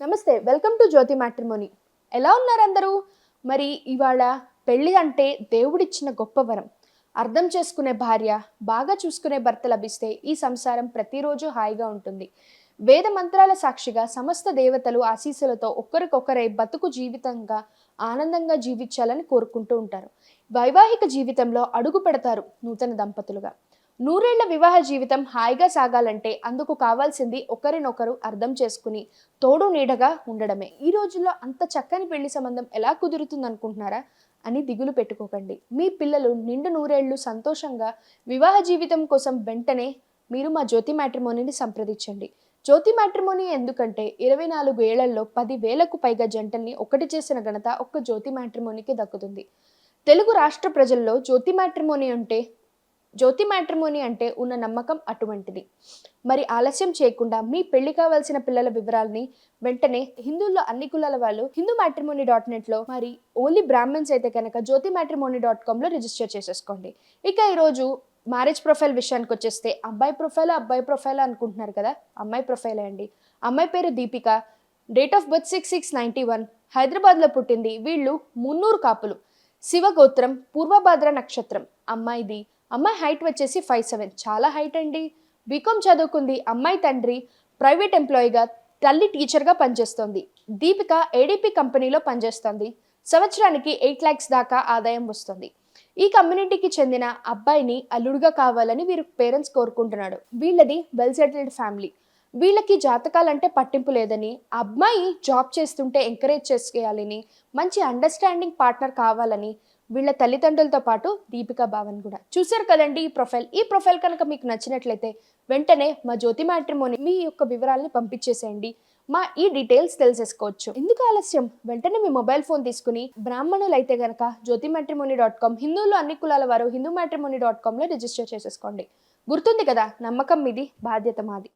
నమస్తే welcome to Jyothi matrimony. ఎలా ఉన్నారు అందరూ? మరి ఇవాళ పెళ్ళి అంటే దేవుడిచ్చిన గొప్ప వరం. అర్థం చేసుకునే భార్య బాగా చూసుకునే భర్త లభిస్తే ఈ సంసారం ప్రతిరోజు హాయిగా ఉంటుంది. వేద మంత్రాల సాక్షిగా సమస్త దేవతలు ఆశీస్సులతో ఒక్కరికొకరై బతుకు జీవితంగా ఆనందంగా జీవించాలని కోరుకుంటూ ఉంటారు. వైవాహిక జీవితంలో అడుగు పెడతారు నూతన దంపతులుగా. నూరేళ్ళ వివాహ జీవితం హాయిగా సాగాలంటే అందుకు కావాల్సింది ఒకరినొకరు అర్థం చేసుకుని తోడు నీడగా ఉండడమే. ఈ రోజుల్లో అంత చక్కని పెళ్ళి సంబంధం ఎలా కుదురుతుంది అనుకుంటున్నారా అని దిగులు పెట్టుకోకండి. మీ పిల్లలు నిండు నూరేళ్ళు సంతోషంగా వివాహ జీవితం కోసం వెంటనే మీరు మా జ్యోతి మ్యాట్రిమోనీని సంప్రదించండి. జ్యోతి మ్యాట్రిమోనీ ఎందుకంటే ఇరవై నాలుగు ఏళ్ళలో పది వేలకు పైగా జంటల్ని ఒకటి చేసిన ఘనత ఒక్క జ్యోతి మ్యాట్రిమోనీకి దక్కుతుంది. తెలుగు రాష్ట్ర ప్రజల్లో జ్యోతి మ్యాట్రిమోనీ అంటే జ్యోతి మ్యాట్రిమోని అంటే ఉన్న నమ్మకం అటువంటిది. మరి ఆలస్యం చేయకుండా మీ పెళ్ళి కావాల్సిన పిల్లల వివరాలని వెంటనే హిందువుల్లో అన్ని కులాల వాళ్ళు హిందూ మ్యాట్రిమోని డాట్ నెట్లో మరి ఓన్లీ బ్రాహ్మణ్స్ అయితే కనుక జ్యోతి మ్యాట్రిమోని డాట్ కామ్లో రిజిస్టర్ చేసేసుకోండి. ఇక ఈరోజు మ్యారేజ్ ప్రొఫైల్ విషయానికి వచ్చేస్తే అబ్బాయి ప్రొఫైల్ అబ్బాయి ప్రొఫైల్ అనుకుంటున్నారు కదా? అమ్మాయి ప్రొఫైలే అండి. అమ్మాయి పేరు Deepika. Date of birth six six ninety one. హైదరాబాద్లో పుట్టింది వీళ్ళు మున్నూరు కాపులు. శివగోత్రం పూర్వభాద్ర నక్షత్రం. అమ్మాయిది అమ్మాయి హైట్ వచ్చేసి ఫైవ్ సెవెన్ చాలా హైట్ అండి. బీకామ్ చదువుకుంది. అమ్మాయి తండ్రి ప్రైవేట్ ఎంప్లాయీగా తల్లి టీచర్గా పనిచేస్తోంది. దీపిక ఏడీపీ కంపెనీలో పనిచేస్తోంది. సంవత్సరానికి ఎయిట్ ల్యాక్స్ దాకా ఆదాయం వస్తుంది. ఈ కమ్యూనిటీకి చెందిన అబ్బాయిని అల్లుడుగా కావాలని వీరు పేరెంట్స్ కోరుకుంటున్నాడు. వీళ్ళది వెల్ సెటిల్డ్ ఫ్యామిలీ వీళ్ళకి జాతకాలంటే పట్టింపు లేదని ఆ అబ్బాయి జాబ్ చేస్తుంటే ఎంకరేజ్ చేసేయాలని మంచి అండర్స్టాండింగ్ పార్ట్నర్ కావాలని వీళ్ళ తల్లిదండ్రులతో పాటు దీపిక భావన్ కూడా. చూశారు కదండి ఈ ప్రొఫైల్ ఈ ప్రొఫైల్ కనుక మీకు నచ్చినట్లయితే వెంటనే మా జ్యోతి మ్యాట్రిమోని మీ యొక్క వివరాలని పంపించేసేయండి. మా ఈ డీటెయిల్స్ తెలిసేసుకోవచ్చు. ఎందుకు ఆలస్యం? వెంటనే మీ మొబైల్ ఫోన్ తీసుకుని బ్రాహ్మణులు అయితే గనక జ్యోతి మ్యాట్రిమోని డాట్ కామ్ హిందువులు అన్ని కులాల వారు హిందూ మ్యాట్రిమోని డాట్ కామ్లో రిజిస్టర్ చేసేసుకోండి. గుర్తుంది కదా నమ్మకం మీది బాధ్యత మాది.